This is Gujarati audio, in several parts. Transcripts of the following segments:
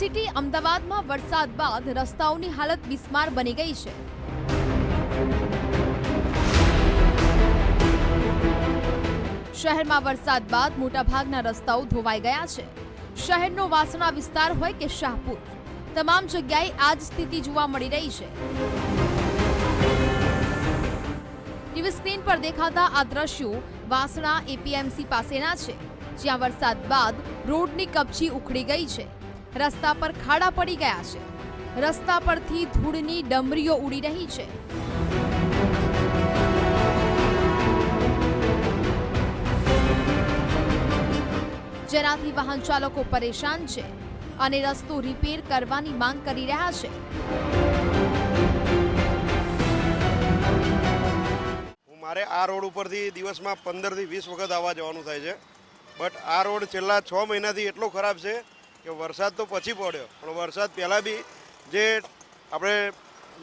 સિટી અમદાવાદમાં વરસાદ બાદ રસ્તાઓની હાલત બિસ્માર બની ગઈ છે. શહેરમાં વરસાદ બાદ મોટાભાગના રસ્તાઓ ધોવાઈ ગયા છે. શહેરનો વાસણા વિસ્તાર હોય કે શાહપુર, તમામ જગ્યાએ આ જ સ્થિતિ જોવા મળી રહી છે. ટીવી સ્ક્રીન પર દેખાતા આ દ્રશ્યો વાસણા એપીએમસી પાસેના છે, જ્યાં વરસાદ બાદ રોડની કપચી ઉખડી ગઈ છે. રસ્તા પર ખાડા પડી ગયા છે. રસ્તા પરથી ધૂળની ડમરીઓ ઉડી રહી છે. જેનાથી વાહન ચાલકો પરેશાન છે અને રસ્તો રિપેર કરવાની માંગ કરી રહ્યા છે. મારે આ રોડ ઉપરથી દિવસમાં પંદરથી વીસ વખત આવવા જવાનું થાય છે. બટ આ રોડ છેલ્લા છ મહિનાથી એટલો ખરાબ છે કે વરસાદ તો પછી પડ્યો, પણ વરસાદ પહેલાં બી જે આપણે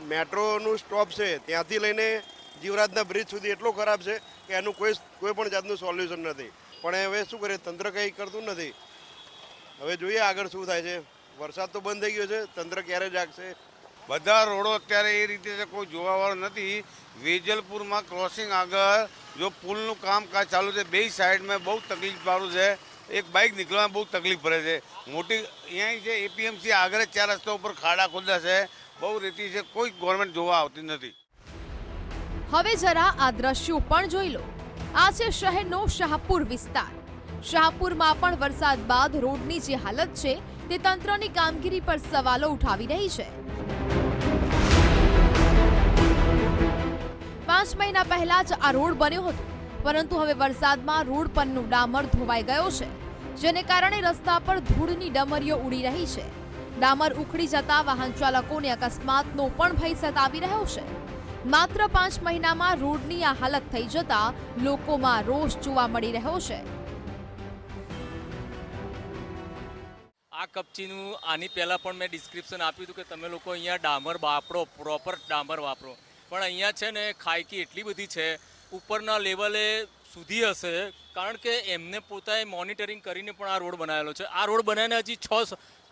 મેટ્રોનું સ્ટોપ છે, ત્યાંથી લઈને જીવરાજના બ્રિજ સુધી એટલો ખરાબ છે કે એનું કોઈ કોઈ પણ જાતનું સોલ્યુશન નથી. પણ હવે શું કરીએ, તંત્ર કંઈ કરતું નથી. હવે જોઈએ આગળ શું થાય છે. વરસાદ તો બંધ થઈ ગયો છે, તંત્ર ક્યારે જાગશે? બધા રોડો અત્યારે એ રીતે છે, કોઈ જોવાવાળો નથી. વેજલપુરમાં ક્રોસિંગ આગળ, જો પુલનું કામકાજ ચાલુ છે, બે સાઈડમાં બહુ તકલીફ વાળું છે. એક બાઇક નીકળવામાં બહુ તકલીફ પડે છે. મોટી અહીંયા છે, એપીએમસી આગળ જ ચાર રસ્તા ઉપર ખાડા ખોદા છે. બહુ રેતી છે, કોઈ ગવર્મેન્ટ જોવા આવતી નથી. હવે જરા આ દ્રશ્યો પણ જોઈ લો. આ છે શહેરનો શાહપુર વિસ્તાર. શાહપુરમાં પણ વરસાદ બાદ રોડની જે હાલત છે, તે તંત્રની કામગીરી પર સવાલો ઉઠાવી રહી છે. પાંચ મહિના પહેલા જ આ રોડ બન્યો હતો. પરંતુ હવે વરસાદમાં રોડ પરનું ડામર ધોવાઈ ગયો છે, જેને કારણે રસ્તા પર ધૂળની ડમરીઓ ઉડી રહી છે. ડામર ઉખડી જતા વાહન ચાલકોને અકસ્માતનો પણ ભય સતાવી રહ્યો છે. માત્ર પાંચ મહિનામાં રોડની આ હાલત થઈ જતા લોકોમાં રોષ જોવા મળી રહ્યો છે. આ કપચીનું, આની પહેલાં પણ મેં ડિસ્ક્રિપ્શન આપ્યું હતું કે તમે લોકો અહીંયા ડામર વાપરો પ્રોપર ડામર વાપરો. પણ અહીંયા છે ને ખાયકી એટલી બધી છે ઉપરના લેવલે સુધી હશે, કારણ કે એમને પોતાએ મોનિટરિંગ કરીને પણ આ રોડ બનાવેલો છે. આ રોડ બનાવીને હજી છ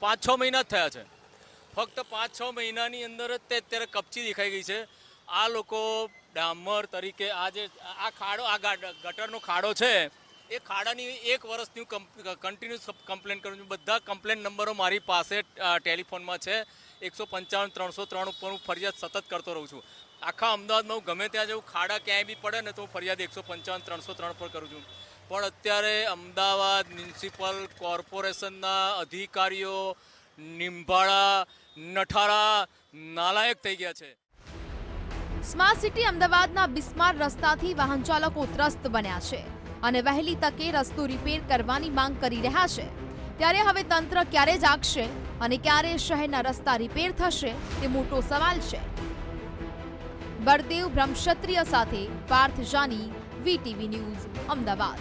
પાંચ છ મહિના જ થયા છે. ફક્ત પાંચ છ મહિનાની અંદર જ તે અત્યારે કપચી દેખાઈ ગઈ છે. આ લોકો ડામર તરીકે આ જે, આ ખાડો, આ ગટરનો ખાડો છે, એ ખાડાની એક વર્ષની કન્ટિન્યુઅસ કમ્પ્લેન કરું છું. બધા કમ્પ્લેન નંબરો મારી પાસે ટેલિફોનમાં છે. એકસો પંચાવન, ત્રણસો ત્રણ ઉપર હું ફરિયાદ સતત કરતો રહું છું. આખા અમદાવાદમાં હું ગમે ત્યાં જવું ખાડા ક્યાંય બી પડે ને તો હું ફરિયાદ એકસો પંચાવન, ત્રણસો ત્રણ પર કરું છું. પણ અત્યારે અમદાવાદ મ્યુનિસિપલ કોર્પોરેશનના અધિકારીઓ નિંભાળા નઠારા નાલાયક થઈ ગયા છે. સ્માર્ટ સિટી અમદાવાદના બિસ્માર રસ્તાથી વાહન ચાલકો ત્રસ્ત બન્યા છે અને વહેલી તકે રસ્તો રિપેર કરવાની માંગ કરી રહ્યા છે. ત્યારે હવે તંત્ર ક્યારે જાગશે અને ક્યારે શહેરના રસ્તા રિપેર થશે, તે મોટો સવાલ છે. બળદેવ બ્રહ્મક્ષત્રિય સાથે પાર્થ જાની વીટીવી ન્યૂઝ અમદાવાદ.